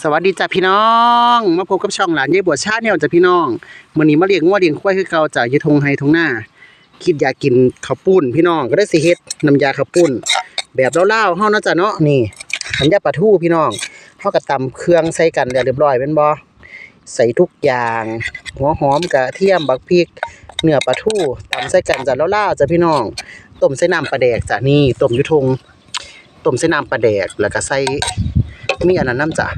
สวัสดีจ้ะพี่น้อง มาพบกับช่องหลานยายบัวชาแนลจ้ะพี่น้องมื้อนี้มาเลี้ยงงัวเลี้ยงควายคือเก่าจ้ะอยู่ทงไฮทงหน้า คิดอยากกินข้าวปุ้นพี่น้องก็ได้สิเฮ็ดน้ำยาข้าวปุ้น แบบเล่าๆเฮาเนาะจ้ะเนาะนี่น้ำยาปลาทูพี่น้องเฮาก็ตำเครื่องใส่กันเรียบร้อยแม่นบ่ใส่ทุกอย่าง หัวหอมกระเทียมบักพริกเนื้อปลาทูตำใส่กันจ้ะเล่าๆจ้ะพี่น้องต้มใส่น้ำปลาแดกจ้ะนี่ต้มอยู่ทงต้มใส่น้ำปลาแดกแล้วก็ใส่มีอันนั้นน้ำจ้ะ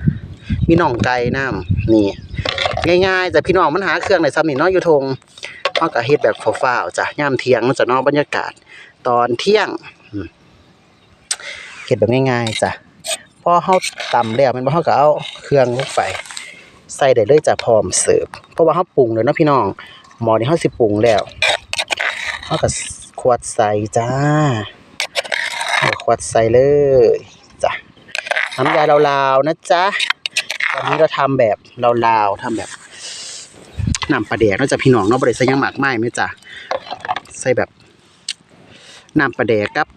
มีน่องไก่น้ำนี่ ง่ายๆแต่พี่น้องมันหาเครื่องในซ้ำนี่เนาะอยู่ทงเฮาก็เฮ็ดแบบฟ้าวๆจ้ะย่ามเที่ยงนาะจ้ะนาะบรรยากาศ ตอนเที่ยงเฮ็ดแบบง่ายๆจ้ะพอเฮาตำแล้วม่นบ่เฮาก็เอาเครื่องลงไปใส่ได้เลยจ้ะพร้อมเสิร์ฟเพราะว่าเฮาปรุงแล้วเนาะพี่น้องหมอนี้เฮาสิปรุงแล้วเฮาก็ขวดใส่จ้าเอาขวดใส่เลยจ้ะน้ำยาลาวๆนะจ๊ะ วันนี้เราทำแบบลาวๆทำแบบน้ำปลาแดกเนาจะพี่น้องเนาะบ่ได้ใส่หยังหมากมายไหมจ้ะใส่แบบน้ำปลาแดกกับ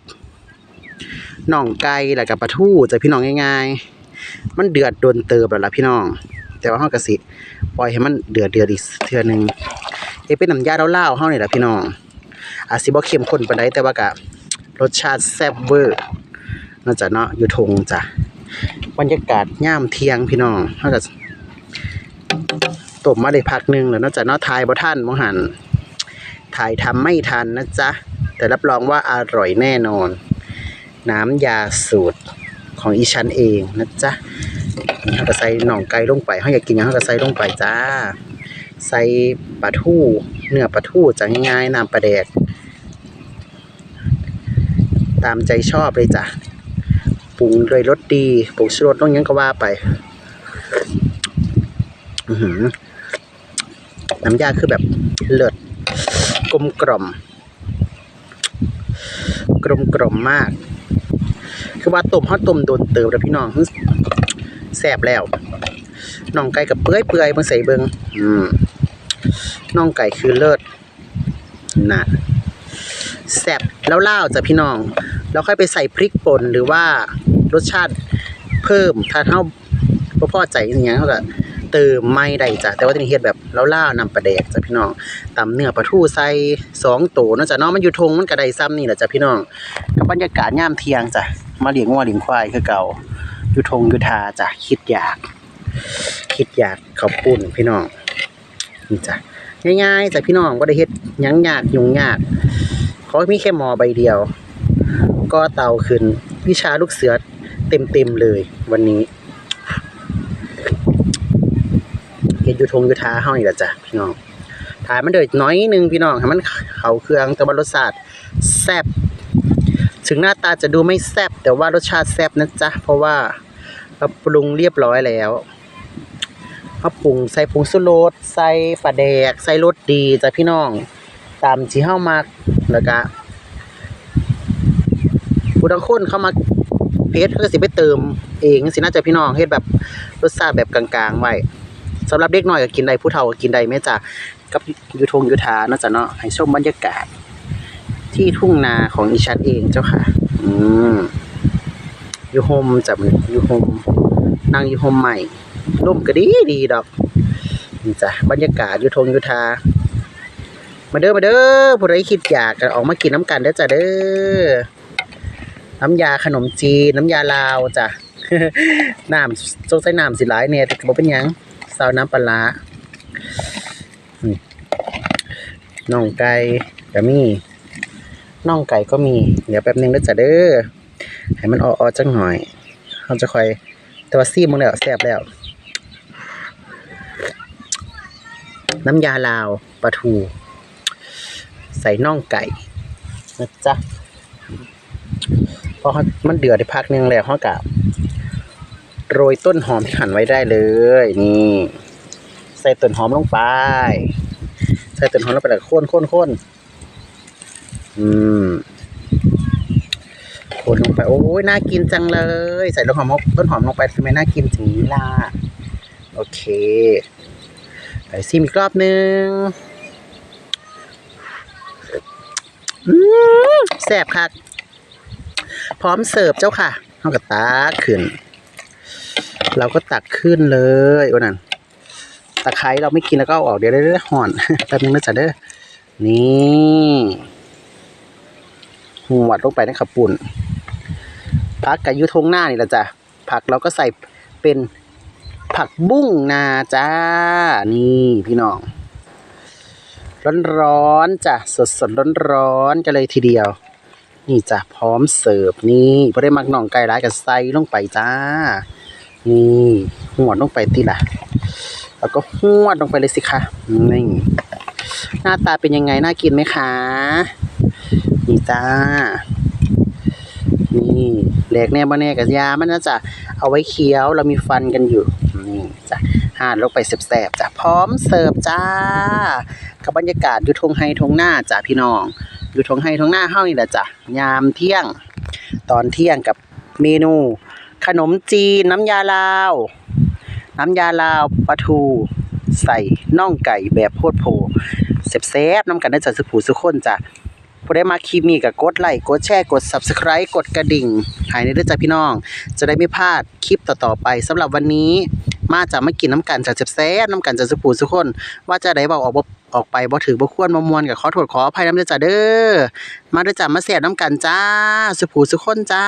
น่องไก่แล้วก็ปลาทูจะพี่น้องง่าย ๆ มันเดือดโดนเติบแล้วล่ะพี่น้อง แต่ว่าเฮาก็สิปล่อยให้มันเดือดเดือดอีกเทื่อหนึงเฮ็ดเป็นน้ำยาลาวๆเฮานี่แหละพี่น้องอาจสิบ่เข้มข้นปานใดแต่ว่าก็รสชาติแซ่บเวอร์นาะจ้ะเนาะอยู่ทงจ้ะ บรรยากาศย่ามเทียงพี่น้องเฮาก็ตบมาได้พักหนึ่งแล้วนอกจากนาะทายบ่ทันบ่หันถ่ายทำไม่ทันนะจ๊ะ แต่รับรองว่าอร่อยแน่นอน น้ำยาสูตรของอีชันเองนะจ๊ะเฮาก็ใส่หน่องไก่ลงไปเฮาอยากกินหยังเฮาก็ใส่ลงไปจ้า ใส่ปลาทู่เนื้อปลาทู่จะง่ายๆน้ำปลาแดก ตามใจชอบเลยจ้ะ ปรุงด้วยรสดีปรุงชูรสต้องยังก็ว่าไปอืน้ำยาคือแบบเลิศกลมกล่อม กลมกล่อมมาก คือว่าต้มฮอดต้มโดนเติมแล้วพี่น้องแซบแล้วน่องไก่กับเปื่อยเปื่อยๆเบิ่งใส่เบิงอืมน่องไก่คือเลิศนะแซบแล้วเล่าจ้ะพี่น้อง แล้วค่อยไปใส่พริกป่นหรือว่า รสชาติเพิ่มถ้าเท่าบ่พอใจอย่างเงี้ยเขาก็เติมไม่ได้จ้ะแต่ว่าจะมีเฮ็ดแบบล่าๆนำปลาแดกจ้ะพี่น้องตำเนื้อปลาทูใส่สองโตเนาะจ้ะเนาะมันอยู่ทงมันก็ไดซ้ำนี่แหละจ้ะพี่น้องกับบรรยากาศย่ามเที่ยงจ้ะมาเลี้ยงงัวเลี้ยงควายคือเก่าอยู่ทงอยู่ทาจ้ะคิดอยาก คิดอยากข้าวปุ้นพี่น้องนี่จ้ะง่ายๆจ้ะพี่น้องบ่ได้เฮ็ดยังยากยุ่งยากขอมีแค่หมอใบเดียว ก็เตาขึ้นวิชาลูกเสือ เต็มเต็มๆเลยวันนี้เฮ็ดยูทงยู่ทาเฮานี่ล่ะจ้ะพี่น้องถ่ายมันเดือดน้อยนึงพี่น้องให้มันเขาเครื่องแต่ว่ารสชาติแซ่บถึงหน้าตาจะดูไม่แซ่บแต่ว่ารสชาติแซ่บนะจ๊ะเพราะว่าเราปรุงเรียบร้อยแล้วเราปรุงใส่ผงชูรสใส่ปลาแดก ใส่รสดีจ้ะพี่น้อง ตามที่เฮามักแล้วก็ผู้ทั้งคนเข้ามา เพจก็สิไปเติมเองสิน่าจะพี่น้องเฮ็ดแบบรสชาติแบบกลางๆไว้สำหรับเด็กน้อยก็กินได้ผู้เฒ่าก็กินได้แม่จ้ะกับยูทงยูทาเนาะจ้ะเนาะให้ชมบรรยากาศ ที่ทุ่งนาของอีชันเองเจ้าค่ะ อืมอยู่โฮมจ้ะมันอยู่โฮมนั่งอยู่โฮมใหม่ร่มก็ดีดีดอกนี่จ้ะบรรยากาศยูทงยูทามาเด้อมาเด้อผู้ใดคิดอยากออกมากินน้ำกันเด้อจ้ะเด้อ น้ำยาขนมจีน น้ำยาลาวจ้ะน้ำสงสัยน้ำสิหลายเนี่ยแต่ก็บ่เป็นยังซาวน้ำปลาน่องไก่ก็มีน่องไก่ก็มี เดี๋ยวแป๊บนึงเด้อจ้ะเด้อให้มันออๆจังหน่อยเราจะคอยแต่ว่าซี่มึงแล้วแซ่บแล้ว น้ำยาลาวปลาทู ใส่น่องไก่นะจ๊ะ อมันเดือดได้พักนึงแล้วเขากะโรยต้นหอมที่หั่นไว้ได้เลย นี่ ใส่ต้นหอมลงไป ใส่ต้นหอมลงไปแล้วโค่นโค่นโค่นอืมคนลงไป โอ้ยน่ากินจังเลย ใส่ต้นหอมต้นหอมลงไปทำไมน่ากินถึงนี้ล่ะโอเคไปซิมอีกรอบนึงแซ่บคัก พร้อมเสิร์ฟเจ้าค่ะเท่ากับตาขึ้น เราก็ตักขึ้นเลยวันนั้นตะไคร้เราไม่กินแล้วก็เอาออกเดี๋ยวได้ห่อนแป๊บนึงนะจ๊ะเด้อนี่หัวดลงไปในขับปุ่นผักกับยุทงหน้านี่ละจ้ะผักเราก็ใส่เป็นผักบุ้งนาจ้า นี่พี่น้อง ร้อนๆจ้ะสดสดร้อนร้อนๆกันเลยทีเดียว นี่จ้ะพร้อมเสิร์ฟนี่พอได้มักน่องไก่ร้ายกับใส่ลงไปจ้า นี่หัวลงไปทีละแล้วก็หัวลงไปเลยสิคะนี่หน้าตาเป็นยังไงน่ากินไหมคะนี่จ้านี่แหลกแน่บ่แน่กับยามันนะจ๊ะเอาไว้เคี้ยวเรามีฟันกันอยู่นี่จ้ะห่านลงไปแสบๆจ้ะพร้อมเสิร์ฟจ้า กับบรรยากาศอยู่ทงไฮทงหน้าจ้ะพี่น้อง อยู่ทงไฮทงหน้าเฮานี่แหละจ้ะยามเที่ยง ตอนเที่ยงกับเมนู ขนมจีนน้ำยาลาว น้ำยาลาวปลาทูใส่น่องไก่แบบโพดโพแซ่บๆน้ำกันได้จากสุผูสุคนจ้ะผู้ได้มาคลิปนี้ก็กดไลค์กดแชร์กด Subscribe กดกระดิ่งหายในเด้อจ้ะพี่น้อง จะได้ไม่พลาดคลิปต่อๆไปสำหรับวันนี้ มาจะไม่กินน้ำกันจากแซ่บน้ำกันจะสุผูสุคน ว่าจะได้เบาออกบออกไปบ่ถือบ่ควรบ่มวนกับขอโทษขออภัยน้ำเด้อจ้าเด้อมาเด้อจ้ามาแซ่บน้ำกันจ้าสุผูสุคนจ้า